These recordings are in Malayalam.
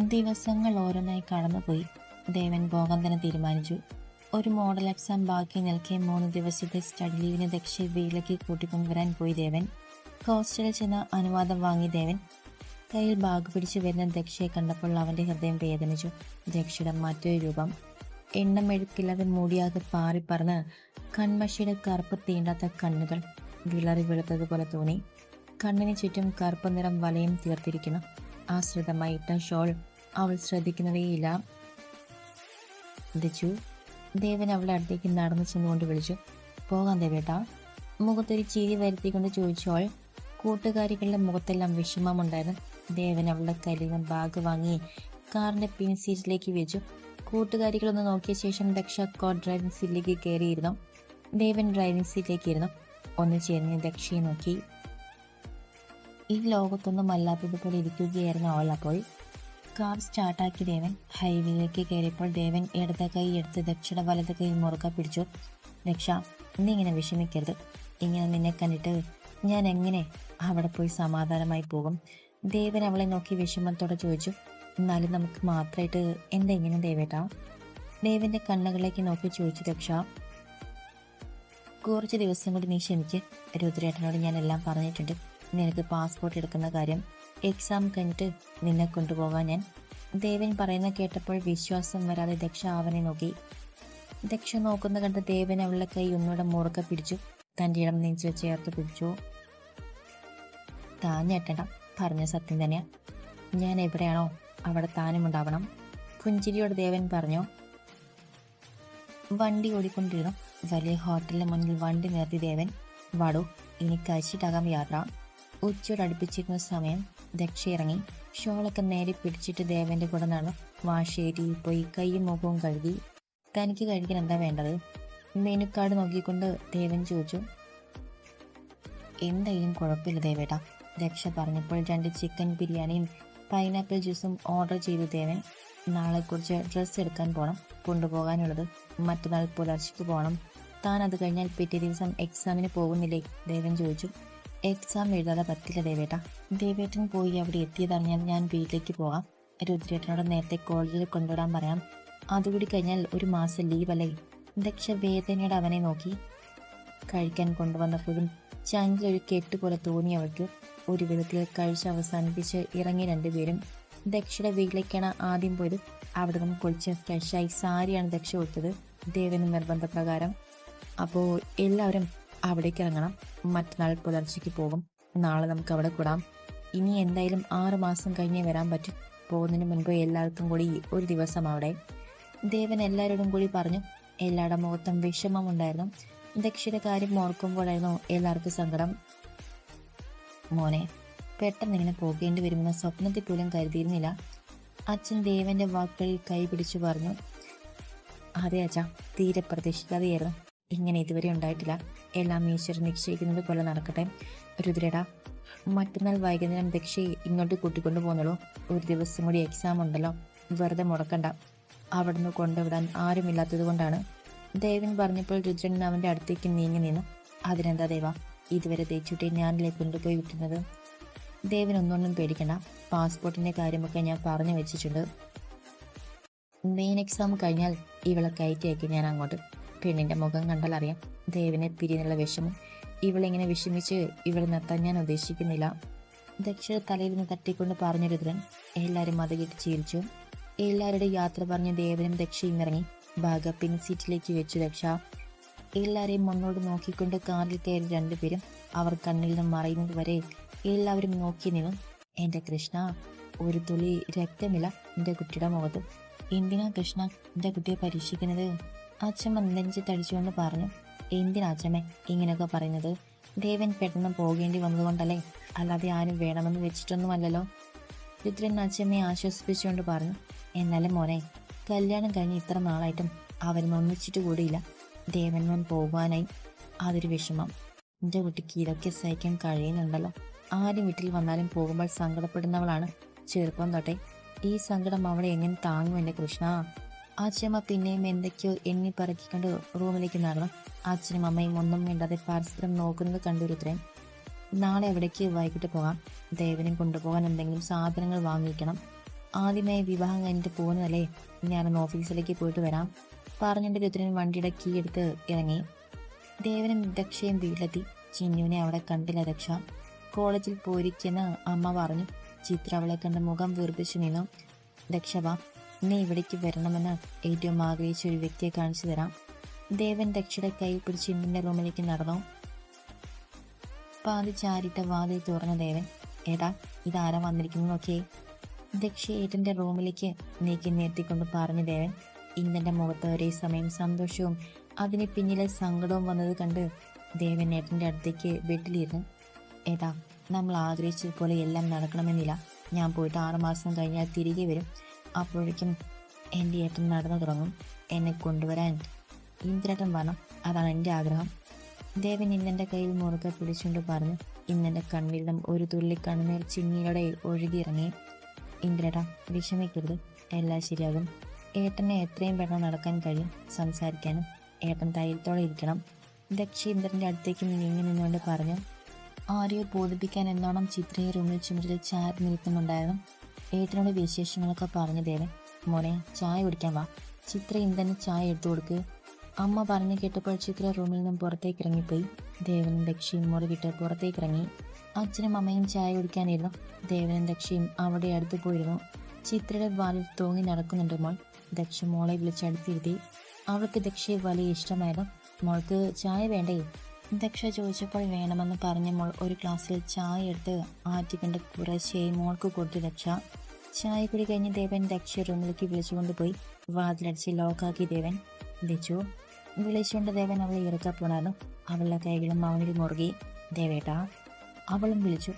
ദിവസങ്ങൾ ഓരോന്നായി കടന്നുപോയി. ദേവൻ പോകാൻ തന്നെ തീരുമാനിച്ചു. ഒരു മോഡൽ എക്സാം ബാക്കി നിൽക്കെ മൂന്ന് ദിവസത്തെ സ്റ്റഡി ലീവിന് ദക്ഷ വീട്ടിലേക്ക് കൂട്ടിക്കൊണ്ടുവരാൻ പോയി ദേവൻ. ഹോസ്റ്റലിൽ ചെന്ന് അനുവാദം വാങ്ങി ദേവൻ. കയ്യിൽ ബാഗ് പിടിച്ചു വരുന്ന ദക്ഷയെ കണ്ടപ്പോൾ അവന്റെ ഹൃദയം വേദനിച്ചു. ദക്ഷയുടെ മറ്റൊരു രൂപം. എണ്ണമെഴുക്കില്ലാതെ മൂടിയാകെ പാറിപ്പറന്ന് കൺമഷിയുടെ കറുപ്പ് തീണ്ടാത്ത കണ്ണുകൾ വിളറി വെളുത്തതുപോലെ തോന്നി. കണ്ണിന് ചുറ്റും കറുപ്പ് നിറം വലയും തീർത്തിരിക്കുന്നു. ആശ്രിതമായി ഇട്ട ഷോൾ അവൾ ശ്രദ്ധിക്കുന്നതേയില്ല. ദിച്ചു ദേവൻ അവളെ അടുത്തേക്ക് നടന്നു ചെന്നുകൊണ്ട് വിളിച്ചു പോകാൻ ദേവേട്ടാ. മുഖത്തൊരു ചിരി വരുത്തിക്കൊണ്ട് ചോദിച്ചോൾ കൂട്ടുകാരികളുടെ മുഖത്തെല്ലാം വിഷമമുണ്ടായിരുന്നു. ദേവൻ അവളുടെ കയ്യിൽ നിന്ന് ബാഗ് വാങ്ങി കാറിന്റെ പിൻ സീറ്റിലേക്ക് വെച്ചു. കൂട്ടുകാരികളൊന്ന് നോക്കിയ ശേഷം ദക്ഷ കോ ഡ്രൈവിംഗ് സീറ്റിലേക്ക് കയറിയിരുന്നു. ദേവൻ ഡ്രൈവിംഗ് സീറ്റിലേക്ക് ഇരുന്നു. ഒന്ന് ചേർന്ന് ദക്ഷയെ നോക്കി. ഈ ലോകത്തൊന്നും അല്ലാത്തതുപോലെ ഇരിക്കുകയായിരുന്നു അവൾ. അപ്പോൾ കാർ സ്റ്റാർട്ടാക്കി ദേവൻ ഹൈവേയിലേക്ക് കയറിയപ്പോൾ ദേവൻ ഇടത് കൈ എടുത്ത് ദക്ഷയുടെ വലത് കൈ മുറുക്ക പിടിച്ചു. ദക്ഷ നീ ഇങ്ങനെ വിഷമിക്കരുത്. ഇങ്ങനെ നിന്നെ കണ്ടിട്ട് ഞാൻ എങ്ങനെ അവിടെ പോയി സമാധാനമായി പോകും? ദേവൻ അവളെ നോക്കി വിഷമത്തോടെ ചോദിച്ചു. എന്നാലും നമുക്ക് മാത്രമായിട്ട് എന്തെങ്ങനെ ദേവേട്ടാ? ദേവന്റെ കണ്ണുകളിലേക്ക് നോക്കി ചോദിച്ചു ദക്ഷ. കുറച്ച് ദിവസം കൂടി നീ ക്ഷമിക്ക്. രുദ്രേട്ടനോട് ഞാൻ എല്ലാം പറഞ്ഞിട്ടുണ്ട്. നിനക്ക് പാസ്പോർട്ട് എടുക്കുന്ന കാര്യം എക്സാം കഴിഞ്ഞിട്ട് നിന്നെ കൊണ്ടുപോകാൻ ഞാൻ ദേവൻ പറയുന്ന കേട്ടപ്പോൾ വിശ്വാസം വരാതെ ദക്ഷ അവനെ നോക്കി. ദക്ഷ നോക്കുന്ന കണ്ട ദേവൻ അവളുടെ കൈ ഒന്നുകൂടെ മുറുക്കെ പിടിച്ചു തന്റെ ഇടം നെഞ്ചു ചേർത്ത് പിടിച്ചു. താൻ ഞെട്ടണ്ട പറഞ്ഞ സത്യം തന്നെയാ. ഞാൻ എവിടെയാണോ അവിടെ താനും ഉണ്ടാവണം പുഞ്ചിരിയോട് ദേവൻ പറഞ്ഞു. വണ്ടി ഓടിക്കൊണ്ടിരുന്നു. വലിയ ഹോട്ടലിന് മുന്നിൽ വണ്ടി നിർത്തി ദേവൻ വടു ഇനി കഴിച്ചിട്ടാകാം യാത്ര. ഉച്ചയോട് അടുപ്പിച്ചിരുന്ന സമയം ദക്ഷ ഇറങ്ങി ഷോളൊക്കെ നേരെ പിടിച്ചിട്ട് ദേവന്റെ കൂടെ നടന്നു. വാഷേരിയിൽ പോയി കൈയും മുഖവും കഴുകി. തനിക്ക് കഴിക്കാൻ എന്താ വേണ്ടത്? മെനുക്കാട് നോക്കിക്കൊണ്ട് ദേവൻ ചോദിച്ചു. എന്തായാലും കുഴപ്പമില്ല ദേവേട്ട ദക്ഷ പറഞ്ഞപ്പോൾ രണ്ട് ചിക്കൻ ബിരിയാണിയും പൈനാപ്പിൾ ജ്യൂസും ഓർഡർ ചെയ്തു ദേവൻ. നാളെ കുറിച്ച് ഡ്രസ്സ് എടുക്കാൻ പോകണം കൊണ്ടുപോകാനുള്ളത് മറ്റന്നാൾ പുലർച്ചയ്ക്ക് പോകണം താൻ അത് കഴിഞ്ഞാൽ പിറ്റേ ദിവസം എക്സാമിന് പോകുന്നില്ലേ? ദേവൻ ചോദിച്ചു. എക്സാം എഴുതാതെ പറ്റില്ല ദേവേട്ട. ദേവേട്ടൻ പോയി അവിടെ എത്തിയതറിഞ്ഞാൽ ഞാൻ വീട്ടിലേക്ക് പോകാം. രുദ്രേട്ടനോട് നേരത്തെ കോളേജിൽ കൊണ്ടുവിടാൻ പറയാം. അതുകൂടി കഴിഞ്ഞാൽ ഒരു മാസം ലീവ് അല്ലേ? ദക്ഷ വേദനയുടെ അവനെ നോക്കി. കഴിക്കാൻ കൊണ്ടുവന്നപ്പോഴും ചങ്കിൽ ഒരു കെട്ടുപോലെ തോന്നി അവൾക്ക്. ഒരു വിധത്തിൽ കഴിച്ച് അവസാനിപ്പിച്ച് ഇറങ്ങി രണ്ടുപേരും ദക്ഷയുടെ വീട്ടിലേക്കാണ് ആദ്യം പോയത്. അവിടെ നിന്ന് കുളിച്ച് ഫ്രഷായി സാരിയാണ് ദക്ഷ കൊടുത്തത് ദേവന് നിർബന്ധപ്രകാരം. അപ്പോൾ എല്ലാവരും അവിടേക്ക് ഇറങ്ങണം. മറ്റന്നാൾ പുലർച്ചയ്ക്ക് പോകും. നാളെ നമുക്ക് അവിടെ കൂടാം. ഇനി എന്തായാലും ആറ് മാസം കഴിഞ്ഞേ വരാൻ പറ്റും. പോകുന്നതിന് മുൻപ് എല്ലാവർക്കും കൂടി ഒരു ദിവസം അവിടെ. ദേവൻ എല്ലാവരോടും കൂടി പറഞ്ഞു എല്ലാവരുടെ മുഖത്തും വിഷമമുണ്ടായിരുന്നു ദക്ഷിയുടെ കാര്യം ഓർക്കുമ്പോഴായിരുന്നു എല്ലാവർക്കും സങ്കടം. മോനെ പെട്ടെന്ന് ഇങ്ങനെ പോകേണ്ടി വരുമെന്ന് സ്വപ്നത്തിൽ പോലും കരുതിയിരുന്നില്ല. അച്ഛൻ ദേവന്റെ വാക്കുകളിൽ കൈ പിടിച്ചു പറഞ്ഞു അതെ അച്ഛാ തീരെ പ്രതീക്ഷിക്കാതെയായിരുന്നു. ഇങ്ങനെ ഇതുവരെ ഉണ്ടായിട്ടില്ല. എല്ലാം ഈശ്വരൻ നിശ്ചയിക്കുന്നത് പോലെ നടക്കട്ടെ. രുദ്രട മറ്റന്നാൾ വൈകുന്നേരം ദക്ഷയെ ഇങ്ങോട്ട് കൂട്ടിക്കൊണ്ടു പോകുന്നുള്ളൂ. ഒരു ദിവസം കൂടി എക്സാം ഉണ്ടല്ലോ. വെറുതെ മുടക്കണ്ട. അവിടുന്ന് കൊണ്ടുവിടാൻ ആരുമില്ലാത്തത് കൊണ്ടാണ്. ദേവൻ പറഞ്ഞപ്പോൾ രുദ്രൻ അവന്റെ അടുത്തേക്ക് നീങ്ങി നിന്നു. അതിനെന്താ ദേവ ഇതുവരെ തേച്ചുട്ടി ഞാനല്ലേ കൊണ്ടുപോയി വിട്ടുന്നത് ദേവൻ ഒന്നൊന്നും പേടിക്കണ്ട. പാസ്പോർട്ടിന്റെ കാര്യമൊക്കെ ഞാൻ പറഞ്ഞു വെച്ചിട്ടുണ്ട്. മെയിൻ എക്സാം കഴിഞ്ഞാൽ ഇവളെ കയറ്റിയാക്കി ഞാൻ അങ്ങോട്ട്. പെണ്ണിന്റെ മുഖം കണ്ടാൽ അറിയാം. ദേവനെ പിരിയെന്നുള്ള വിഷമം. ഇവളിങ്ങനെ വിഷമിച്ച് ഇവളെ നിർത്താൻ ഞാൻ ഉദ്ദേശിക്കുന്നില്ല. ദക്ഷ തലയിൽ നിന്ന് തട്ടിക്കൊണ്ട് പറഞ്ഞു രുദ്രൻ എല്ലാവരും അത് കേട്ട് ചിരിച്ചു. എല്ലാവരുടെ യാത്ര പറഞ്ഞ് ദേവനും ദക്ഷയും ഇറങ്ങി. ബാഗ പിങ്ക് സീറ്റിലേക്ക് വെച്ചു ദക്ഷ. എല്ലാവരെയും മുന്നോട്ട് നോക്കിക്കൊണ്ട് കാറിൽ കയറി രണ്ടുപേരും അവർ കണ്ണിൽ നിന്ന് മറയുന്നത് വരെ എല്ലാവരും നോക്കി നിന്നു. എന്റെ കൃഷ്ണ ഒരു തുള്ളി രക്തമില്ല എന്റെ കുട്ടിയുടെ മുഖത്ത്. എന്തിനാ കൃഷ്ണ എന്റെ കുട്ടിയെ പരീക്ഷിക്കുന്നത്? അച്ഛമ്മ വന്നെഞ്ചി തടിച്ചുകൊണ്ട് പറഞ്ഞു. എന്തിനാ അച്ഛമ്മ ഇങ്ങനെയൊക്കെ പറയുന്നത്? ദേവൻ പെട്ടെന്ന് പോകേണ്ടി വന്നതുകൊണ്ടല്ലേ? അല്ലാതെ ആരും വേണമെന്ന് വെച്ചിട്ടൊന്നുമല്ലല്ലോ. രുദ്രൻ അച്ഛമ്മയെ ആശ്വസിപ്പിച്ചുകൊണ്ട് പറഞ്ഞു. എന്നാലും മോനെ കല്യാണം കഴിഞ്ഞ് ഇത്ര നാളായിട്ടും അവരും ഒന്നിച്ചിട്ട് കൂടിയില്ല. ദേവന്മൻ പോകുവാനായി അതൊരു വിഷമം. എന്റെ കുട്ടിക്ക് ഇതൊക്കെ സഹിക്കാൻ കഴിയുന്നുണ്ടല്ലോ. ആരും വീട്ടിൽ വന്നാലും പോകുമ്പോൾ സങ്കടപ്പെടുന്നവളാണ്. ചെറുപ്പം തൊട്ടേ ഈ സങ്കടം അവളെ എങ്ങനെ താങ്ങും എന്റെ കൃഷ്ണ? അച്ഛമ്മ പിന്നെയും എന്തൊക്കെയോ എണ്ണി പറക്കിക്കൊണ്ട് റൂമിലേക്ക് നടന്നു. അച്ഛനും അമ്മയും ഒന്നും വേണ്ടാതെ പരസ്പരം നോക്കുന്നത് കണ്ടു നാളെ എവിടേക്ക് വൈകിട്ട് പോകാം? ദേവനും കൊണ്ടുപോകാൻ എന്തെങ്കിലും സാധനങ്ങൾ വാങ്ങിക്കണം. ആദ്യമായി വിവാഹം കഴിഞ്ഞിട്ട് പോകുന്നതല്ലേ? ഞാനൊന്ന് ഓഫീസിലേക്ക് പോയിട്ട് വരാം. പറഞ്ഞിട്ട് രുദ്രൻ വണ്ടിയുടെ കീ എടുത്ത് ഇറങ്ങി. ദേവനും ദക്ഷയും വീട്ടിലെത്തി. ചിന്നുവിനെ അവിടെ കണ്ടില്ല ദക്ഷ കോളേജിൽ പോയിരിക്കുന്ന അമ്മ പറഞ്ഞു ചിത്ര അവളെ കണ്ട് മുഖം വീർപ്പിച്ചു നിന്നു. ദക്ഷ വാ നീ ഇവിടേക്ക് വരണമെന്ന് ഏറ്റവും ആഗ്രഹിച്ച ഒരു വ്യക്തിയെ കാണിച്ചു തരാം. ദേവൻ ദക്ഷയുടെ കൈ പിടിച്ച് ചിന്നുവിന്റെ റൂമിലേക്ക് നടന്നു. പാതി ചാരിട്ട വാതിൽ തുറന്ന ദേവൻ ഏതാ ഇതാരാ വന്നിരിക്കുന്നു നോക്കിയേ? ദക്ഷ ഏട്ടന്റെ റൂമിലേക്ക് നീക്കി നിർത്തിക്കൊണ്ട് പറഞ്ഞു ദേവൻ ഇന്നെന്റെ മുഖത്ത് ഒരേ സമയം സന്തോഷവും അതിന് പിന്നിലെ സങ്കടവും വന്നത് കണ്ട് ദേവൻ ഏട്ടന്റെ അടുത്തേക്ക് വീട്ടിലിരുന്നു. ഏട്ടാ നമ്മൾ ആഗ്രഹിച്ചതുപോലെ എല്ലാം നടക്കണമെന്നില്ല. ഞാൻ പോയിട്ട് ആറുമാസം കഴിഞ്ഞാൽ തിരികെ വരും. അപ്പോഴേക്കും എന്റെ ഏട്ടൻ നടന്നു തുടങ്ങും. എന്നെ കൊണ്ടുവരാൻ ഇന്ദ്രേട്ടൻ വേണം അതാണ് എന്റെ ആഗ്രഹം. ദേവൻ ഇന്നെന്റെ കയ്യിൽ മുറുകെ പിടിച്ചുകൊണ്ട് പറഞ്ഞു ഇന്നെന്റെ കൺവീതം ഒരു തുള്ളി കണ്ണുനീർ ചിന്നിയുടെ ഒഴുകിയിറങ്ങി ഇന്ദ്രേട്ട വിഷമിക്കരുത് എല്ലാം ശരിയാകും. ഏട്ടനെ എത്രയും പെട്ടെന്ന് നടക്കാൻ കഴിയും സംസാരിക്കാനും. ഏട്ടൻ ധൈര്യത്തോടെ ഇരിക്കണം. ദക്ഷ ഇന്ദ്രന്റെ അടുത്തേക്ക് നീങ്ങി നിന്നുകൊണ്ട് പറഞ്ഞു ആരെയോ ബോധിപ്പിക്കാൻ എന്നോണം ചിത്രയെ റൂമിൽ ചുമരിൽ ചാരി നിൽക്കുന്നുണ്ടായിരുന്നു. ഏട്ടനോട് വിശേഷങ്ങളൊക്കെ പറഞ്ഞു ദേവൻ. മോനെ ചായ കുടിക്കാൻ വാ. ചിത്ര ഇന്ധന ചായ എടുത്തു കൊടുക്ക്. അമ്മ പറഞ്ഞു കേട്ടപ്പോൾ ചിത്ര റൂമിൽ നിന്നും പുറത്തേക്ക് ഇറങ്ങിപ്പോയി. ദേവനും ദക്ഷയും മുറിവിട്ട് പുറത്തേക്ക് ഇറങ്ങി. അച്ഛനും അമ്മയും ചായ കുടിക്കാനിരുന്നു ദേവനും ദക്ഷയും അവിടെ അടുത്ത് പോയിരുന്നു. ചിത്രയുടെ വാലിൽ തൂങ്ങി നടക്കുന്നുണ്ട് മോൾ. ദക്ഷ മോളെ വിളിച്ചടുത്തിരുത്തി അവൾക്ക് ദക്ഷയെ വലിയ ഇഷ്ടമായിരുന്നു. മോൾക്ക് ചായ വേണ്ടേ? ദക്ഷ ചോദിച്ചപ്പോൾ വേണമെന്ന് പറഞ്ഞ മോൾ ഒരു ഗ്ലാസ്സിൽ ചായ എടുത്ത് ആറ്റിക്കൊണ്ട് കുറേശ്ശേ മോൾക്ക് കൊടുത്തു ദക്ഷ. ചായ കുടി കഴിഞ്ഞ് ദേവൻ ദക്ഷ റൂമിലേക്ക് വിളിച്ചുകൊണ്ട് പോയി. വാതിലടിച്ച് ലോക്കാക്കി ദേവൻ ദിച്ചു വിളിച്ചുകൊണ്ട് ദേവൻ അവളെ ഇറക്കപ്പോണായിരുന്നു അവളുടെ കൈകളും അവനിൽ മുറുകി ദേവേട്ടാ അവളും വിളിച്ചു.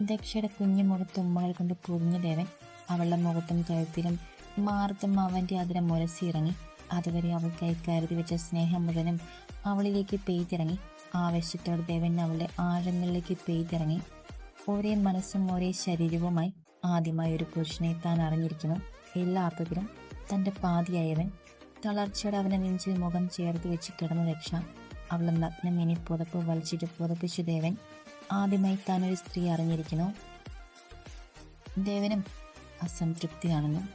ദക്ഷയുടെ കുഞ്ഞു മുഖത്ത് ഉമ്മകൾ കൊണ്ട് പൊതിഞ്ഞ ദേവൻ അവളുടെ മുഖത്തും കഴുത്തിലും മാർത്തും അവന്റെ അതിരം മുരസിറങ്ങി അതുവരെ അവൾ കൈ കരുതി വെച്ച സ്നേഹം മുഴുവനും അവളിലേക്ക് പെയ്തിറങ്ങി. ആവേശത്തോടെ ദേവൻ അവളുടെ ആഴങ്ങളിലേക്ക് പെയ്തിറങ്ങി. ഒരേ മനസ്സും ഒരേ ശരീരവുമായി ആദ്യമായി ഒരു പുരുഷനെ താൻ അറിഞ്ഞിരിക്കുന്നു. എല്ലാ അർത്ഥത്തിലും തന്റെ പാതിയായവൻ. തളർച്ചയോടെ അവനെ നെഞ്ചിൽ മുഖം ചേർത്ത് വെച്ച് കിടന്ന രക്ഷ. അവളെ നഗ്നം ഇനി പുതപ്പ് വലിച്ചിട്ട് പുതപ്പിച്ചു ദേവൻ ആദ്യമായി താൻ ഒരു സ്ത്രീ അറിഞ്ഞിരിക്കുന്നു. ദേവനും അസംതൃപ്തിയാണെന്നും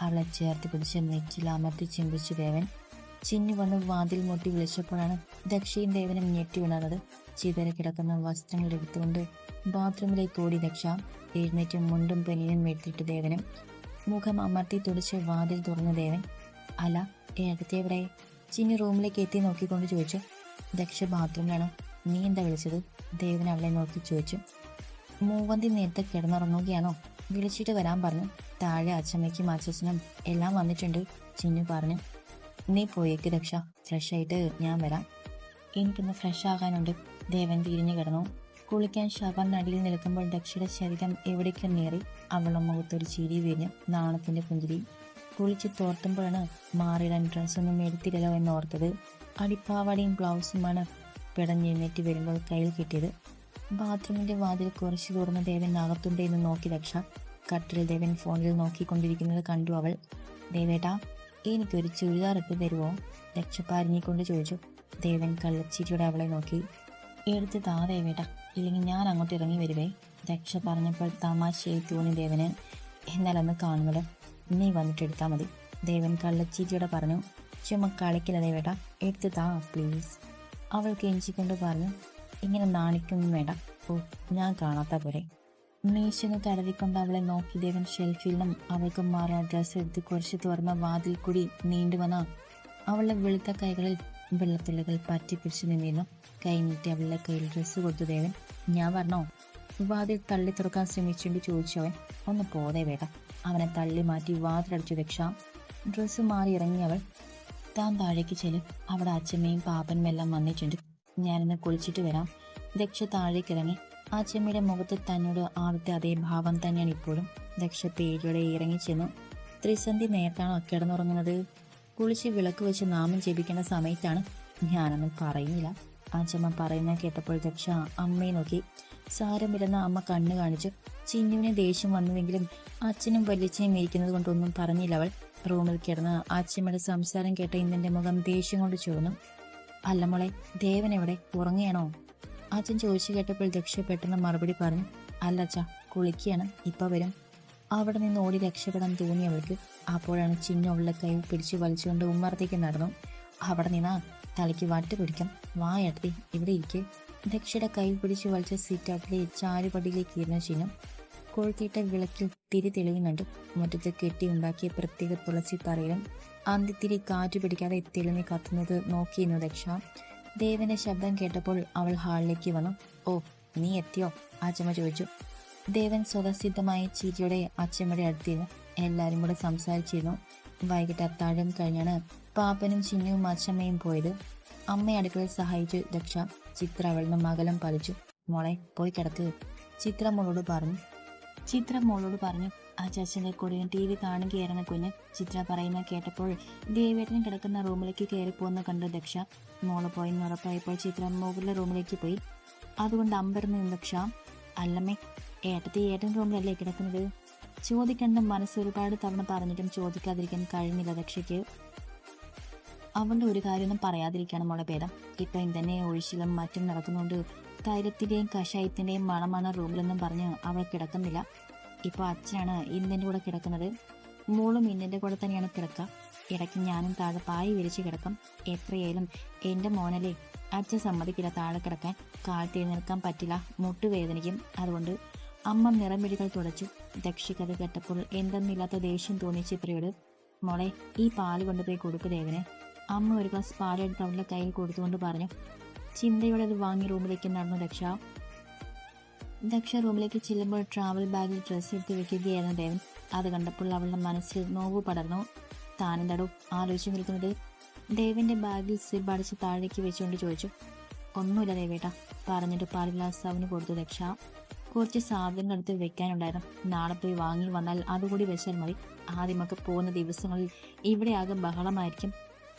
അവളെ ചേർത്ത് പിടിച്ച് നെറ്റിൽ അമർത്തി ചിന്തിച്ചു ദേവൻ ചിന്നു വന്ന് വാതിൽ മുട്ടി വിളിച്ചപ്പോഴാണ് ദക്ഷയും ദേവനും ഞെട്ടി ഉണർന്നത്. ചിതര കിടക്കുന്ന വസ്ത്രങ്ങൾ എടുത്തുകൊണ്ട് ബാത്റൂമിലേക്ക് ഓടി ദക്ഷ. എഴുന്നേറ്റ് മുണ്ടും പെനിയും എടുത്തിട്ട് ദേവനും മുഖം അമർത്തി തുടിച്ച് വാതിൽ തുറന്ന ദേവൻ. അല ഏടത്തെ എവിടെ? ചിന്നു റൂമിലേക്ക് എത്തി നോക്കിക്കൊണ്ട് ചോദിച്ചു. ദക്ഷ ബാത്റൂമിലാണ്. നീ എന്താ വിളിച്ചത്? ദേവൻ അവളെ നോക്കി ചോദിച്ചു. മൂവന്തി നേരത്തെ കിടന്നുറങ്ങുകയാണോ? വിളിച്ചിട്ട് വരാൻ പറഞ്ഞു. താഴെ അച്ഛമ്മയ്ക്കും അച്ഛനും എല്ലാം വന്നിട്ടുണ്ട് ചിന്നു പറഞ്ഞു. നീ പോയേക്ക് രക്ഷ. ഫ്രഷ് ആയിട്ട് ഞാൻ വരാം. എനിക്കൊന്ന് ഫ്രഷ് ആകാനുണ്ട്. ദേവൻ തിരിഞ്ഞു കിടന്നു. കുളിക്കാൻ ശവനടിയിൽ നിൽക്കുമ്പോൾ ദക്ഷയുടെ ശരീരം എവിടേക്ക് നേറി അവളുടെ മുഖത്തൊരു ചിരി വീഞ്ഞു നാണത്തിന്റെ പുഞ്ചിരി. കുളിച്ച് തോർത്തുമ്പോഴാണ് മാറിയിടാൻ ഡ്രസ്സൊന്നും എടുത്തില്ലല്ലോ എന്ന് ഓർത്തത്. അടിപ്പാവാടിയും ബ്ലൗസുമാണ് പിടഞ്ഞെഴുന്നേറ്റ് വരുമ്പോൾ കയ്യിൽ കിട്ടിയത്. ബാത്റൂമിന്റെ വാതിൽ കുറച്ച് തുറന്ന് ദേവൻ അകത്തുണ്ട് എന്ന് നോക്കി രക്ഷ. കട്ടിൽ ദേവൻ ഫോണിൽ നോക്കിക്കൊണ്ടിരിക്കുന്നത് കണ്ടു അവൾ. ദേവേട്ടാ എനിക്കൊരു ചുരിദാർ ഇട്ട് തരുമോ രക്ഷപ്പാരിനെ കൊണ്ട് ചോദിച്ചു. ദേവൻ കള്ളച്ചിരിയുടെ അവളെ നോക്കി. എടുത്ത് താ ദേവേട്ട ഇല്ലെങ്കിൽ ഞാൻ അങ്ങോട്ട് ഇറങ്ങി വരുവേ. രക്ഷ പറഞ്ഞപ്പോൾ തമാശയായി തോന്നി ദേവന്. എന്നാൽ അന്ന് കാണുന്നത് നീ വന്നിട്ട് എടുത്താൽ മതി. ദേവൻ കള്ളച്ചിരിയോടെ പറഞ്ഞു. ചുമ കളിക്കില്ല ദേവേട്ട എടുത്ത് താ പ്ലീസ് അവൾ കെഞ്ചിക്കൊണ്ട് പറഞ്ഞു. ഇങ്ങനെ നാണിക്കൊന്നും വേണ്ട. ഓ ഞാൻ കാണാത്ത പോലെ. മീശന്ന് തടവിക്കൊണ്ട് അവളെ നോക്കി ദേവൻ ഷെൽഫിൽ നിന്നും അവൾക്ക് മാറാൻ ഡ്രസ്സ് എടുത്ത് കുറച്ച് തുറന്ന വാതിൽ കൂടി നീണ്ടുവന്ന അവളുടെ വെളുത്ത കൈകളിൽ വെള്ളത്തുള്ളികൾ പറ്റി പിടിച്ചു നിന്നിരുന്നു. കൈ നീട്ടി അവളുടെ കയ്യിൽ ഡ്രസ്സ് കൊടുത്തു ദേവൻ ഞാൻ പറഞ്ഞോ വാതിൽ തള്ളി തുറക്കാൻ ശ്രമിച്ചുകൊണ്ട് ചോദിച്ചവൻ ഒന്ന് പോതേ വേണ്ട അവനെ തള്ളി മാറ്റി വാതിലടിച്ചു രക്ഷ ഡ്രസ്സ് മാറി ഇറങ്ങി അവൾ താൻ താഴേക്ക് ചെല്ലും. അവിടെ അച്ഛമ്മയും പാപ്പനും എല്ലാം വന്നിട്ടുണ്ട്. ഞാനിന്ന് കുളിച്ചിട്ട് വരാം. രക്ഷ താഴേക്ക് ഇറങ്ങി. അച്ഛമ്മയുടെ മുഖത്ത് തന്നോട് ആദ്യത്തെ അതേ ഭാവം തന്നെയാണ് ഇപ്പോഴും. ദക്ഷ പേടിയോടെ ഇറങ്ങിച്ചെന്നു ത്രിസന്ധി നേരത്താണോ കിടന്നുറങ്ങുന്നത്. കുളിച്ച് വിളക്ക് വെച്ച് നാമം ജപിക്കേണ്ട സമയത്താണ് ഞാനൊന്നും പറയുന്നില്ല. അച്ഛമ്മ പറയുന്ന കേട്ടപ്പോൾ ദക്ഷ അമ്മയെ നോക്കി. സാരമില്ലെന്ന അമ്മ കണ്ണു കാണിച്ചു. ചിന്നുവിന് ദേഷ്യം വന്നുവെങ്കിലും അച്ഛനും വലിയച്ഛനും ഇരിക്കുന്നത് കൊണ്ടൊന്നും പറഞ്ഞില്ല അവൾ. റൂമിൽ കിടന്ന് അച്ഛമ്മയുടെ സംസാരം കേട്ട ഇന്നെന്റെ മുഖം ദേഷ്യം കൊണ്ട് അല്ല മോളെ ദേവൻ എവിടെ? ഉറങ്ങിയാണോ അച്ഛൻ ചോദിച്ചു കേട്ടപ്പോൾ ദക്ഷ പെട്ടെന്ന് മറുപടി പറഞ്ഞു അല്ല അച്ഛ കുളിക്കുകയാണ് ഇപ്പൊ വരും. അവിടെ നിന്ന് ഓടി രക്ഷപ്പെടാൻ തോന്നി അവൾക്ക് അപ്പോഴാണ് ഉള്ള കൈ പിടിച്ചു വലിച്ചുകൊണ്ട് ഉമ്മറത്തേക്ക് നടന്നു. അവിടെ നിന്നാ തലയ്ക്ക് വട്ട് പിടിക്കാം. വായടത്തി ഇവിടെ ഇരിക്കെ. ദക്ഷയുടെ കൈ പിടിച്ച് വലിച്ച സീറ്റാട്ടിലെ ചാരുപടിയിലേക്ക് ഇരുന്ന ചിഹ്നം കൊഴുത്തിയിട്ട വിളക്കിൽ തിരി തെളിയുന്നുണ്ട്. മുറ്റത്ത് കെട്ടിയുണ്ടാക്കിയ പ്രത്യേക തുളസി തറയിലും അന്തിത്തിരി കാറ്റ് പിടിക്കാതെ തെളിഞ്ഞ് കത്തുന്നത് നോക്കിയിരുന്നു ദക്ഷ. ദേവന്റെ ശബ്ദം കേട്ടപ്പോൾ അവൾ ഹാളിലേക്ക് വന്നു. ഓ നീ എത്തിയോ? അച്ചമ്മ ചോദിച്ചു. ദേവൻ സ്വതസിദ്ധമായ ചിരിയോടെ അച്ചമ്മയുടെ അടുത്തിരുന്നു എല്ലാവരും കൂടെ സംസാരിച്ചിരുന്നു. വൈകിട്ട് അത്താഴം കഴിഞ്ഞാണ് പാപ്പനും ചിന്നുവും അച്ചമ്മയും പോയത്. അമ്മ അടുക്കളയിൽ സഹായിച്ചു ദക്ഷ ചിത്ര അവളുടെ മകലം പലിച്ചു മോളെ പോയി കിടക്ക്. ചിത്ര മോളോട് പറഞ്ഞു. ചിത്ര മോളോട് പറഞ്ഞു ആ ചച്ചന്റെ കൂടെ ടി വി കാണുകയായിരുന്ന കുഞ്ഞ് ചിത്ര പറയുന്ന കേട്ടപ്പോൾ ദേവേട്ടൻ കിടക്കുന്ന റൂമിലേക്ക് കയറിപ്പോകുന്ന കണ്ട ദക്ഷ. മോൾ പോയി ഉറപ്പായപ്പോൾ ചിത്ര മുകളിലെ റൂമിലേക്ക് പോയി. അതുകൊണ്ട് അമ്പരന്ന് ദക്ഷ. അല്ലമ്മേ ഏട്ടത്തി ഏട്ടൻ റൂമിലല്ലേ കിടക്കുന്നത്? ചോദിക്കേണ്ട മനസ്സ് ഒരുപാട് തവണ പറഞ്ഞിട്ടും ചോദിക്കാതിരിക്കാൻ കഴിഞ്ഞില്ല ദക്ഷയ്ക്ക്. അവളുടെ ഒരു കാര്യമൊന്നും പറയാതിരിക്കണം മോളെ ഭേദം. ഇപ്പം തന്നെ ഒഴിച്ചിലും മറ്റും നടക്കുന്നുണ്ട്. തൈലത്തിന്റെയും കഷായത്തിന്റെയും മണമാണ് റൂമിലെന്നും പറഞ്ഞ് അവൾ കിടക്കുന്നില്ല. ഇപ്പൊ അച്ഛനാണ് ഇന്നിന്റെ കൂടെ കിടക്കുന്നത്. മോളും ഇന്നിന്റെ കൂടെ തന്നെയാണ് കിടക്കുക. ഇടയ്ക്ക് ഞാനും താഴെ പായി വിരിച്ച് കിടക്കും. എത്രയായാലും എന്റെ മോനല്ലേ അച്ഛൻ സമ്മതിക്കില്ല താഴെ കിടക്കാൻ. കാലത്ത് എഴുന്നേൽക്കാൻ പറ്റില്ല മുട്ടുവേദനിക്കും അതുകൊണ്ട് അമ്മ നിറമിടികൾ തുടച്ചു. ദക്ഷിക്കത് കേട്ടപ്പോൾ എന്തെന്നില്ലാത്ത ദേഷ്യം തോന്നി ചിത്രയോട് മോളെ ഈ പാൽ കൊണ്ടുപോയി കൊടുക്കു ദേവന്. അമ്മ ഒരു ഗ്ലാസ് പാലെടുത്ത് അവളുടെ കയ്യിൽ കൊടുത്തുകൊണ്ട് പറഞ്ഞു ചിന്തയോടെ അത് വാങ്ങി റൂമിലേക്ക് നടന്നു ദക്ഷ ദക്ഷ റൂമിലേക്ക് ചെല്ലുമ്പോൾ ട്രാവൽ ബാഗിൽ ഡ്രസ്സ് എടുത്ത് വെക്കുകയായിരുന്നു ദേവൻ. അത് കണ്ടപ്പോൾ അവളുടെ മനസ്സിൽ നോവ് പടർന്നു. താനെന്താടോ ആലോചിച്ച് നിൽക്കുന്നത്? ദേവന്റെ ബാഗിൽ സിബ് അടിച്ച് താഴേക്ക് വെച്ചുകൊണ്ട് ചോദിച്ചു. ഒന്നുമില്ല ദേവേട്ട പറഞ്ഞിട്ട് പാൽ ഗ്ലാസ് അവന് കൊടുത്തു ദക്ഷ. കുറച്ച് സാധനങ്ങൾ എടുത്ത് വെക്കാനുണ്ടായിരുന്നു. നാളെ പോയി വാങ്ങി വന്നാൽ അതുകൂടി വെച്ചാൽ മതി. ആദ്യമൊക്കെ പോകുന്ന ദിവസങ്ങളിൽ ഇവിടെ ആകെ ബഹളമായിരിക്കും.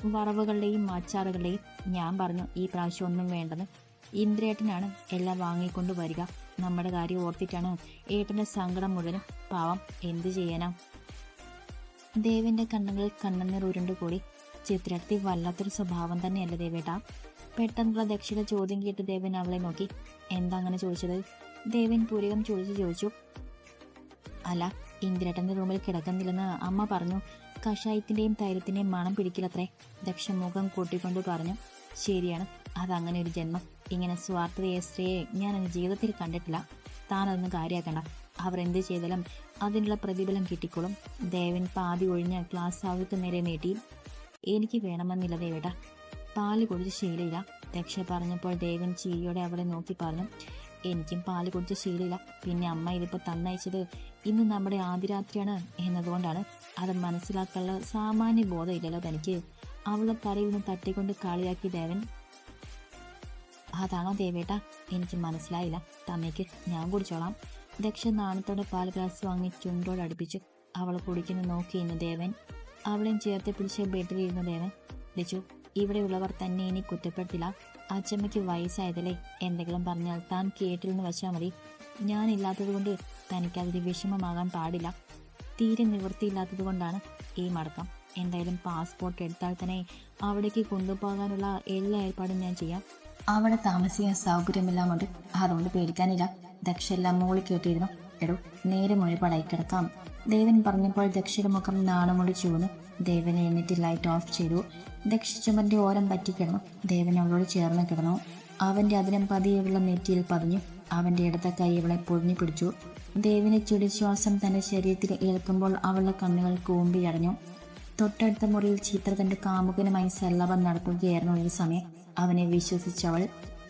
വറവുകളുടെയും അച്ചാറുകളുടെയും ഞാൻ പറഞ്ഞു ഈ പ്രാവശ്യം ഒന്നും വേണ്ടെന്ന്. ഇന്ദ്രേട്ടനാണ് എല്ലാം വാങ്ങിക്കൊണ്ട് വരിക. നമ്മുടെ കാര്യം ഓർത്തിട്ടാണ് ഏട്ടന്റെ സങ്കടം മുഴുവനും പാവം എന്തു ചെയ്യാനാ? ദേവിന്റെ കണ്ണുകളിൽ കണ്ണുനീർ ഉരുണ്ടുകൂടി ചിത്രത്തി വല്ലാത്തൊരു സ്വഭാവം തന്നെയല്ല ദേവേട്ട? പെട്ടെന്നുള്ള ദക്ഷിണ ചോദ്യം കേട്ട് ദേവൻ അവളെ നോക്കി. എന്താ അങ്ങനെ ചോദിച്ചത്? ദേവൻ പൂരികം ചോദിച്ചു ചോദിച്ചു. അല്ല ഇന്ദ്രേട്ടന്റെ റൂമിൽ കിടക്കുന്നില്ലെന്ന് അമ്മ പറഞ്ഞു. കഷായത്തിന്റെയും തൈരത്തിന്റെയും മണം പിടിക്കില്ലത്രേ. ദക്ഷ മുഖം കൂട്ടിക്കൊണ്ട് പറഞ്ഞു. ശരിയാണ് അതങ്ങനെ ഒരു ജന്മം. ഇങ്ങനെ സ്വാർത്ഥതയെ സ്ത്രീയെ ഞാൻ എന്റെ ജീവിതത്തിൽ കണ്ടിട്ടില്ല. താൻ അതൊന്നും കാര്യമാക്കണ്ട അവർ എന്ത് ചെയ്താലും അതിനുള്ള പ്രതിഫലം കിട്ടിക്കോളും. ദേവൻ പാതി ഒഴിഞ്ഞ ഗ്ലാസ് അവൾക്ക് നേരെ നീട്ടി. എനിക്ക് വേണമെന്നില്ല ദേവേട്ട. പാൽ കുടിച്ച് ശീലമില്ല ദക്ഷ പറഞ്ഞപ്പോൾ ദേവൻ ചീരിയോടെ അവളെ നോക്കി പറഞ്ഞു. എനിക്കും പാൽ കുടിച്ച് ശീലയില്ല. പിന്നെ അമ്മ ഇതിപ്പോൾ തന്നയച്ചത് ഇന്ന് നമ്മുടെ ആദ്യരാത്രിയാണ് എന്നതുകൊണ്ടാണ്. അത് മനസ്സിലാക്കാനുള്ള സാമാന്യ ബോധമില്ലല്ലോ തനിക്ക്. അവളെ തലയിൽ നിന്ന് തട്ടിക്കൊണ്ട് കളിയാക്കി ദേവൻ അതാണോ ദേവേട്ട? എനിക്ക് മനസ്സിലായില്ല. തന്നേക്ക് ഞാൻ കുടിച്ചോളാം. ദക്ഷ നാണത്തോടെ പാൽ ഗ്ലാസ് വാങ്ങി ചുണ്ടോട് അടുപ്പിച്ച് അവൾ കുടിക്കുന്ന നോക്കിയിരുന്നു ദേവൻ. അവളെയും ചേർത്ത് പിടിച്ച് ബെഡിലിരുന്ന ദേവൻ. ലിച്ചു ഇവിടെയുള്ളവർ തന്നെ ഇനി കുറ്റപ്പെടുത്തില്ല അച്ചമ്മയ്ക്ക് വയസ്സായതല്ലേ? എന്തെങ്കിലും പറഞ്ഞാൽ താൻ കേട്ടില്ലെന്ന് വെച്ചാൽ മതി. ഞാനില്ലാത്തത് കൊണ്ട് തനിക്കതൊരു വിഷമമാകാൻ പാടില്ല. തീരെ നിവൃത്തിയില്ലാത്തത് കൊണ്ടാണ് ഈ മടക്കം. എന്തായാലും പാസ്പോർട്ട് എടുത്താൽ തന്നെ അവിടേക്ക് കൊണ്ടുപോകാനുള്ള എല്ലാ ഏർപ്പാടും ഞാൻ ചെയ്യാം. അവിടെ താമസിക്കാൻ സൗകര്യമെല്ലാം ഉണ്ട് അതുകൊണ്ട് പേടിക്കാനില്ല. ദക്ഷ എല്ലാം മൂളി കേട്ടിരുന്നു എടോ നേരെ മൊഴിപാടായി കിടക്കാം. ദേവൻ പറഞ്ഞപ്പോൾ ദക്ഷയുടെ മുഖം നാണം കൊണ്ട് ചൂന്നു ദേവൻ എഴുന്നേറ്റ് ലൈറ്റ് ഓഫ് ചെയ്തു. ദക്ഷ ചുമന്റെ ഓരം പറ്റിക്കിടന്നു ദേവൻ അവളോട് ചേർന്ന് കിടന്നു. അവന്റെ അതിരം പതിയുള്ള നെറ്റിയിൽ പതിഞ്ഞു. അവന്റെ ഇടത്ത കൈ ഇവളെ പൊഴിഞ്ഞു പിടിച്ചു. ദേവിനെ ചുടിശ്വാസം തന്റെ ശരീരത്തിൽ ഏൽക്കുമ്പോൾ അവളുടെ കണ്ണുകൾ കൂമ്പി അടഞ്ഞു തൊട്ടടുത്ത മുറിയിൽ ചിത്ര തന്റെ കാമുകനുമായി സല്ലപം നടത്തുകയായിരുന്നു ഈ സമയം. അവനെ വിശ്വസിച്ചവൾ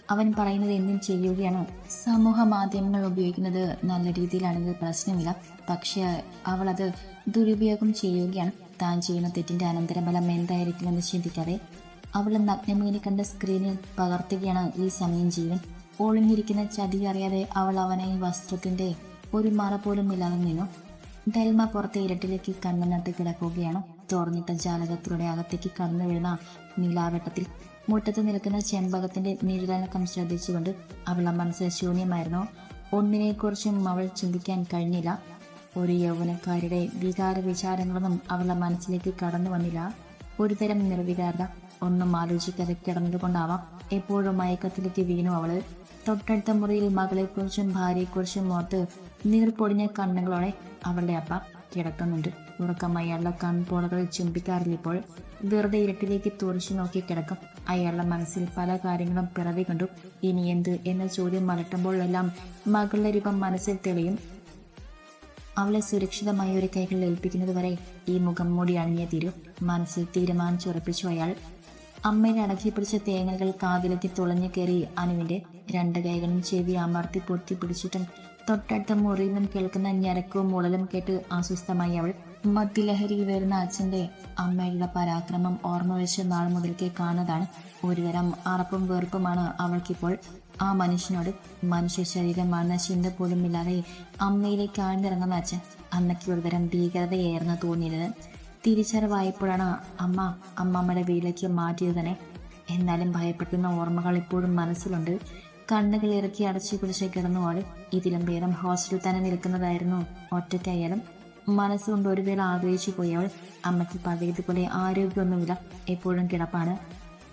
അവൻ പറയുന്നത് എന്തും ചെയ്യുകയാണോ? സമൂഹ മാധ്യമങ്ങൾ ഉപയോഗിക്കുന്നത് നല്ല രീതിയിലാണെങ്കിൽ പ്രശ്നമില്ല. പക്ഷേ അവൾ അത് ദുരുപയോഗം ചെയ്യുകയാണ്. താൻ ചെയ്യുന്ന തെറ്റിന്റെ അനന്തരഫലം എന്തായിരിക്കുമെന്ന് ചിന്തിക്കാതെ അവൾ നഗ്നമീനെ കണ്ട സ്ക്രീനിൽ പകർത്തുകയാണ് ഈ സമയം ജീവൻ. ഒളിഞ്ഞിരിക്കുന്ന ചതി അറിയാതെ അവൾ അവനെ വസ്ത്രത്തിന്റെ ഒരു മറ പോലും ഇല്ലാതെ നിന്നു. ഡൽമ പുറത്തെ ഇരട്ടിലേക്ക് കണ്ണിനകത്ത് കിടക്കുകയാണ്. തുറന്നിട്ട ജാലകത്തിലൂടെ അകത്തേക്ക് കടന്നു വീഴുന്ന നിലാവെട്ടത്തിൽ മുറ്റത്ത് നിൽക്കുന്ന ചെമ്പകത്തിന്റെ നിഴലനക്കം ശ്രദ്ധിച്ചുകൊണ്ട് അവളുടെ മനസ്സ് ശൂന്യമായിരുന്നു. ഒന്നിനെക്കുറിച്ചും അവൾ ചിന്തിക്കാൻ കഴിഞ്ഞില്ല. ഒരു യൗവനക്കാരുടെ വികാര വിചാരങ്ങളൊന്നും അവളുടെ മനസ്സിലേക്ക് കടന്നു വന്നില്ല. ഒരുതരം നിർവികാരത ഒന്നും ആലോചിക്കാതെ കിടന്നതുകൊണ്ടാവാം എപ്പോഴും മയക്കത്തിലേക്ക് വീണു അവൾ തൊട്ടടുത്ത മുറിയിൽ മകളെക്കുറിച്ചും ഭാര്യയെക്കുറിച്ചും ഓർത്ത് നീർപ്പൊടിഞ്ഞ കണ്ണുകളോടെ അവളുടെ അപ്പ കിടക്കുന്നുണ്ട്. ഉറക്കം അയാളുടെ കൺപോളകൾ ചുംബിക്കാറില്ല ഇപ്പോൾ വെറുതെ ഇരട്ടിലേക്ക് തുറച്ചു നോക്കി കിടക്കും. അയാളുടെ മനസ്സിൽ പല കാര്യങ്ങളും പിറവി കണ്ടു. ഇനി എന്ത് എന്ന ചോദ്യം മലട്ടുമ്പോഴെല്ലാം മകളുടെ രൂപം മനസ്സിൽ തെളിയും. അവളെ സുരക്ഷിതമായ ഒരു കൈകളിൽ ഏൽപ്പിക്കുന്നത് വരെ ഈ മുഖം മൂടി അണിഞ്ഞേ തീരും. മനസ്സിൽ തീരുമാനിച്ചുറപ്പിച്ചു അയാൾ. അമ്മയിൽ അടക്കി പിടിച്ച തേങ്ങകൾ കാതിലേക്ക് തുളഞ്ഞു കയറി അനുവിന്റെ രണ്ട് കൈകളും ചെവി അമർത്തി പൊത്തി പിടിച്ചിട്ടും തൊട്ടടുത്ത മുറിയിൽ നിന്നും കേൾക്കുന്ന ഞരക്കവും മുളലും കേട്ട് അസ്വസ്ഥമായി അവൾ മദ്യലഹരിയിൽ വരുന്ന അച്ഛന്റെ അമ്മയുടെ പരാക്രമം ഓർമ്മ വെച്ച നാൾ മുതൽക്കേ കാണുന്നതാണ് ഒരുതരം അറപ്പും വെറുപ്പുമാണ് അവൾക്കിപ്പോൾ. ആ മനുഷ്യനോട് മനുഷ്യ ശരീരമാണെന്ന ചിന്ത പോലും ഇല്ലാതെ അമ്മയിലേക്ക് ആഴ്ന്നിറങ്ങുന്ന അച്ഛൻ അന്നയ്ക്ക് ഒരുതരം ഭീകരതയായിരുന്നു തോന്നിയത്. തിരിച്ചറിവായപ്പോഴാണ് അമ്മ അമ്മമ്മയുടെ വീട്ടിലേക്ക് മാറ്റിയത് തന്നെ. എന്നാലും ഭയപ്പെടുത്തുന്ന ഓർമ്മകൾ ഇപ്പോഴും മനസ്സിലുണ്ട്. കണ്ണുകൾ ഇറക്കി അടച്ചു പിടിച്ച് കിടന്നുപാട് ഇതിലും ഭേദം ഹോസ്റ്റലിൽ തന്നെ നിൽക്കുന്നതായിരുന്നു ഒറ്റയ്ക്കായാലും മനസ്സുകൊണ്ട് ഒരു വേള ആഗ്രഹിച്ചു പോയി അവൾ അമ്മയ്ക്ക് പഴയതുപോലെ ആരോഗ്യമൊന്നുമില്ല. എപ്പോഴും കിടപ്പാണ്.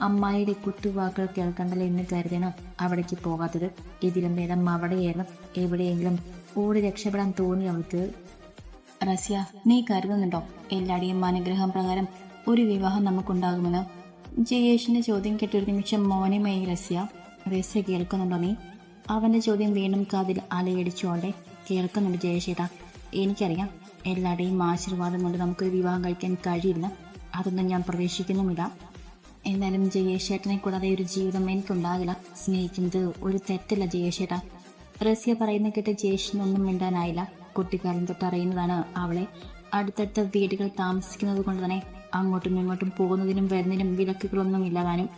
അമ്മായിയുടെ കുത്തുവാക്കുകൾ കേൾക്കണ്ടല്ലോ എന്ന് കരുതണം അവിടേക്ക് പോകാത്തത്. ഇതിലും ഭേദം അവിടെയായിരുന്നു. എവിടെയെങ്കിലും ഓടി രക്ഷപ്പെടാൻ തോന്നി അവൾക്ക് റസ്യ നീ കരുതുന്നുണ്ടോ? എല്ലാടെയും അനുഗ്രഹം പ്രകാരം ഒരു വിവാഹം നമുക്കുണ്ടാകുമെന്ന്? ജയേഷിന്റെ ചോദ്യം കേട്ടൊരു നിമിഷം മൗനമായി റസ്യ റസ്യ കേൾക്കുന്നുണ്ടോ നീ? അവന്റെ ചോദ്യം വീണ്ടും കാതിൽ അലയടിച്ചോടെ കേൾക്കുന്നുണ്ട് ജയേഷേട്ടാ എനിക്കറിയാം. എല്ലാവരുടെയും ആശീർവാദം കൊണ്ട് നമുക്കൊരു വിവാഹം കഴിക്കാൻ കഴിയില്ല. അതൊന്നും ഞാൻ പ്രവേശിക്കുന്നുമില്ല. എന്നാലും ജയേഷേട്ടനെ കൂടാതെ ഒരു ജീവിതം എനിക്കുണ്ടാകില്ല. സ്നേഹിക്കുന്നത് ഒരു തെറ്റല്ല ജയേഷേട്ടാ. റസിയ പറയുന്ന കേട്ട് ജയേഷിനൊന്നും മിണ്ടാനായില്ല. കുട്ടിക്കാലം തൊട്ട് അറിയുന്നതാണ് അവളെ. അടുത്തടുത്ത വീടുകൾ താമസിക്കുന്നത് കൊണ്ട് തന്നെ അങ്ങോട്ടും ഇങ്ങോട്ടും പോകുന്നതിനും വരുന്നതിനും വിലക്കുകളൊന്നും ഇല്ലാതാനും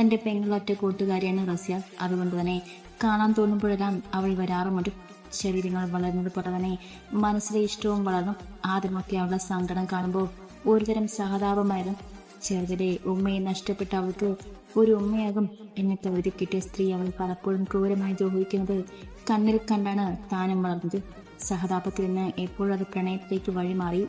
തന്റെ പെങ്ങളൊറ്റ കൂട്ടുകാരിയാണ് റസിയ. അതുകൊണ്ട് തന്നെ കാണാൻ തോന്നുമ്പോഴെല്ലാം അവൾ വരാറുമുണ്ട്. ശരീരങ്ങൾ വളരുന്നത് പോലെ തന്നെ മനസ്സിലെ ഇഷ്ടവും വളർന്നു. ആദ്യമൊക്കെ അവളുടെ സങ്കടം കാണുമ്പോൾ ഒരുതരം സഹതാപമായിരുന്നു. ചെറുതിലെ ഉമ്മയെ നഷ്ടപ്പെട്ട അവൾക്ക് ഒരു ഉമ്മയാകും എന്ന് കരുതി കിട്ടിയ സ്ത്രീ അവൾ പലപ്പോഴും ക്രൂരമായി ദ്രോഹിക്കുന്നത് കണ്ണിൽ കണ്ടാണ് താനും വളർന്നത്. സഹതാപത്തിൽ നിന്ന് എപ്പോഴും അത് പ്രണയത്തിലേക്ക് വഴിമാറി.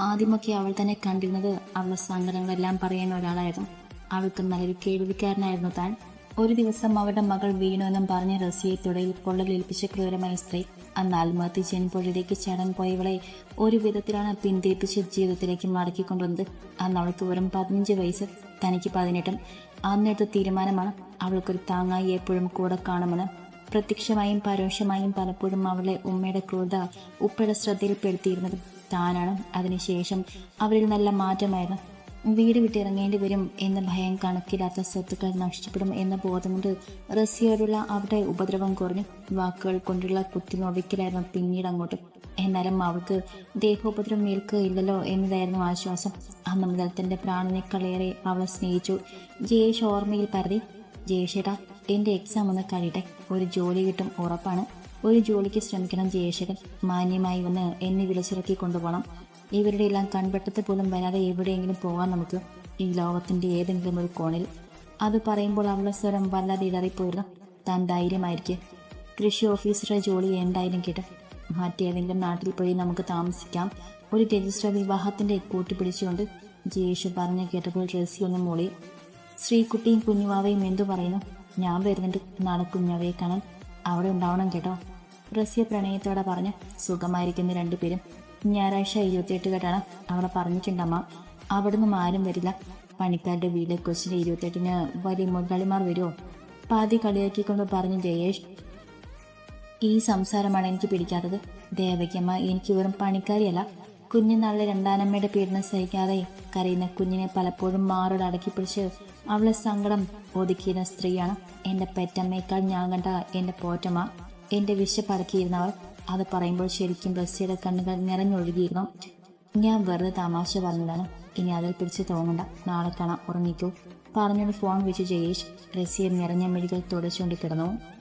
ആദ്യമൊക്കെ അവൾ തന്നെ കണ്ടിരുന്നത് അവളുടെ സങ്കടങ്ങളെല്ലാം പറയുന്ന ഒരാളായിരുന്നു. അവൾക്ക് നല്ലൊരു കേൾവിക്കാരനായിരുന്നു താൻ. ഒരു ദിവസം അവരുടെ മകൾ വീണു എന്നും പറഞ്ഞ് റസിയെ തുടയിൽ പൊള്ളലേൽപ്പിച്ച ക്രൂരമായ സ്ത്രീ. അന്ന് ആത്മഹത്യ ചെയ്യുമ്പോഴേക്ക് ചടൻ പോയവളെ ഒരു വിധത്തിലാണ് പിന്തിരിപ്പിച്ച് ജീവിതത്തിലേക്ക് മടക്കിക്കൊണ്ടുവന്നത്. അന്ന് അവൾക്ക് വെറും പതിനഞ്ച് വയസ്സ് തനിക്ക് പതിനെട്ടും. അന്നെടുത്ത തീരുമാനമാണ് അവൾക്കൊരു താങ്ങായി എപ്പോഴും കൂടെ കാണുമെന്ന്. പ്രത്യക്ഷമായും പരോക്ഷമായും പലപ്പോഴും അവളെ ഉമ്മയുടെ ക്രൂരത ഉപ്പയുടെ ശ്രദ്ധയിൽപ്പെടുത്തിയിരുന്നത്. താനാണ്. അതിനുശേഷം അവരിൽ നല്ല മാറ്റമായിരുന്നു. വീട് വിട്ടിറങ്ങേണ്ടി വരും എന്ന ഭയം കണക്കില്ലാത്ത സ്വത്തുക്കൾ നഷ്ടപ്പെടും എന്ന ബോധം കൊണ്ട് റസിയോടുള്ള അവരുടെ ഉപദ്രവം കുറഞ്ഞു. വാക്കുകൾ കൊണ്ടുള്ള കുത്തിനൊവിക്കലായിരുന്നു പിന്നീട് അങ്ങോട്ട്. എന്നാലും അവൾക്ക് ദേഹോപദ്രവം ഏൽക്കുകയില്ലല്ലോ എന്നതായിരുന്നു ആശ്വാസം. അന്ന് മുതൽ തന്റെ പ്രാണനേക്കാളേറെ അവളെ സ്നേഹിച്ചു. ജയേഷ് ഓർമ്മയിൽ പരതി ജയേഷേട്ടാ എന്റെ എക്സാം ഒന്ന് കഴിയട്ടെ. ഒരു ജോലി കിട്ടും ഉറപ്പാണ്. ഒരു ജോലിക്ക് ശ്രമിക്കണം ജയേഷകൻ മാന്യമായി വന്ന് എന്നെ വിളിച്ചിറക്കി കൊണ്ടുപോകണം. ഇവരുടെ എല്ലാം കൺവെട്ടത്തിൽ പോലും വരാതെ എവിടെയെങ്കിലും പോകാൻ നമുക്ക് ഈ ലോകത്തിന്റെ ഏതെങ്കിലും ഒരു കോണിൽ. അത് പറയുമ്പോൾ അവളുടെ സ്വരം വല്ലാതെ ഇടറിപ്പോയിരുന്നു താൻ ധൈര്യമായിരിക്കെ. കൃഷി ഓഫീസറുടെ ജോലി എന്തായാലും കേട്ട് മറ്റേതെങ്കിലും നാട്ടിൽ പോയി നമുക്ക് താമസിക്കാം. ഒരു രജിസ്റ്റർ വിവാഹത്തിന്റെ കൂട്ടിപ്പിടിച്ചുകൊണ്ട് ജയേഷ് പറഞ്ഞു കേട്ടപ്പോൾ ഡ്രസ്സി ഒന്ന് മൂളി. ശ്രീകുട്ടിയും കുഞ്ഞുവാവയും എന്തു പറയുന്നു? ഞാൻ വരുന്നുണ്ട്. നാളെ കുഞ്ഞാവയെ കാണാൻ. അവിടെ ഉണ്ടാവണം കേട്ടോ. റസ്യ പ്രണയത്തോടെ പറഞ്ഞ് സുഖമായിരിക്കുന്ന രണ്ടുപേരും. ഞായറാഴ്ച ഇരുപത്തിയെട്ട് കേട്ടാണ് അവളെ പറഞ്ഞിട്ടുണ്ടമ്മ അവിടുന്ന് ആരും വരില്ല. പണിക്കാരുടെ വീട് കൊച്ചിന്റെ ഇരുപത്തെട്ടിന് വലിയ മുതലാളിമാർ വരുമോ പാതി കളിയാക്കിക്കൊണ്ട് പറഞ്ഞു ജയേഷ് ഈ സംസാരമാണ് എനിക്ക് പിടിക്കാത്തത്. ദേവയ്ക്കമ്മ എനിക്ക് വെറും പണിക്കാരിയല്ല. കുഞ്ഞുനാളിലെ രണ്ടാനമ്മയുടെ പീഡനം സഹിക്കാതെ കരയുന്ന കുഞ്ഞിനെ പലപ്പോഴും മാറോട് അടക്കി പിടിച്ച് അവളെ സങ്കടം ഒതുക്കിയിരുന്ന സ്ത്രീയാണ് എന്റെ പെറ്റമ്മയേക്കാൾ ഞാൻ കണ്ട എന്റെ പോറ്റമ്മ. എന്റെ വിശപ്പടക്കിയിരുന്നവൾ അത് പറയുമ്പോൾ ശരിക്കും ബസ്സിയുടെ കണ്ണുകൾ നിറഞ്ഞൊഴുകിയിരുന്നു. ഞാൻ വെറുതെ തമാശ പറഞ്ഞതാണ്. ഇനി അതിൽ പിടിച്ച് തോന്നണ്ട നാളെ കാണാം. ഉറങ്ങിക്കൂ. പറഞ്ഞൊരു ഫോൺ വെച്ച് ജയേഷ് റസിയെ നിറഞ്ഞ മിഴികൾ തുടച്ചുകൊണ്ട് കിടന്നു.